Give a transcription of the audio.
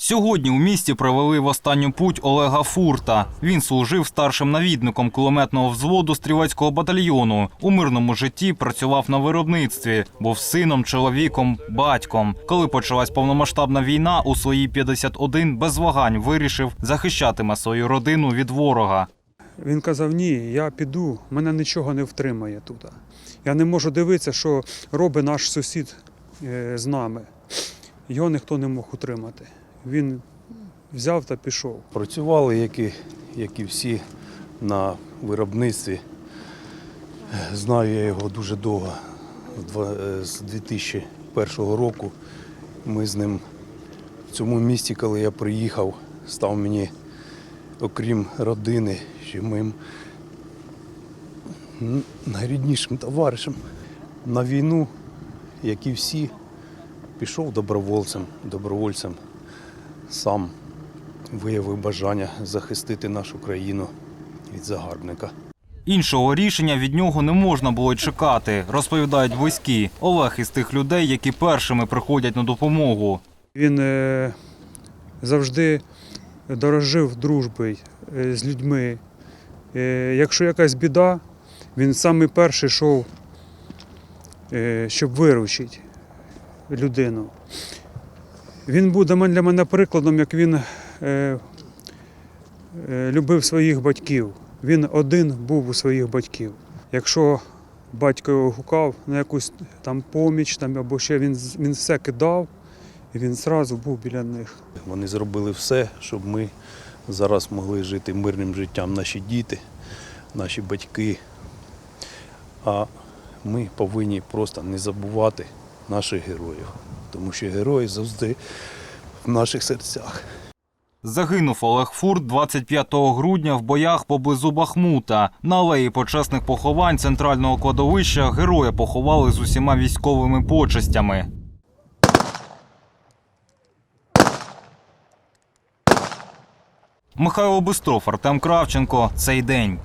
Сьогодні у місті провели в останню путь Олега Фурта. Він служив старшим навідником кулеметного взводу стрілецького батальйону. У мирному житті працював на виробництві, був сином, чоловіком, батьком. Коли почалась повномасштабна війна, у свої 51 без вагань вирішив захищатиме свою родину від ворога. Він казав: ні, я піду, мене нічого не втримає тут. Я не можу дивитися, що робить наш сусід е, з нами. Його ніхто не мог утримати. Він взяв та пішов. Працювали, як і, як і всі на виробництві. Знаю я його дуже довго. З два- е, З 2001 року ми з ним в цьому місті, коли я приїхав, став мені, окрім родини, ще моїм найріднішим товаришем. На війну, як і всі, пішов добровольцем, добровольцем сам виявив бажання захистити нашу країну від загарбника. Іншого рішення від нього не можна було й чекати, розповідають близькі. Олег із тих людей, які першими приходять на допомогу. Він е, завжди дорожив дружбою е, з людьми. Е, якщо якась біда, він самий перший йшов, е, щоб виручити людину. Він був для мене, прикладом, як він е, е, любив своїх батьків. Він один був у своїх батьків. Якщо батько його гукав на якусь там поміч там, або ще він, він все кидав, і він одразу був біля них. Вони зробили все, щоб ми зараз могли жити мирним життям наші діти, наші батьки. А ми повинні просто не забувати наших героїв, тому що герої завжди в наших серцях. Загинув Олег Фурт 25 грудня в боях поблизу Бахмута. На алеї почесних поховань центрального кладовища героя поховали з усіма військовими почестями. Михайло Бистров, Артем Кравченко. Цей день.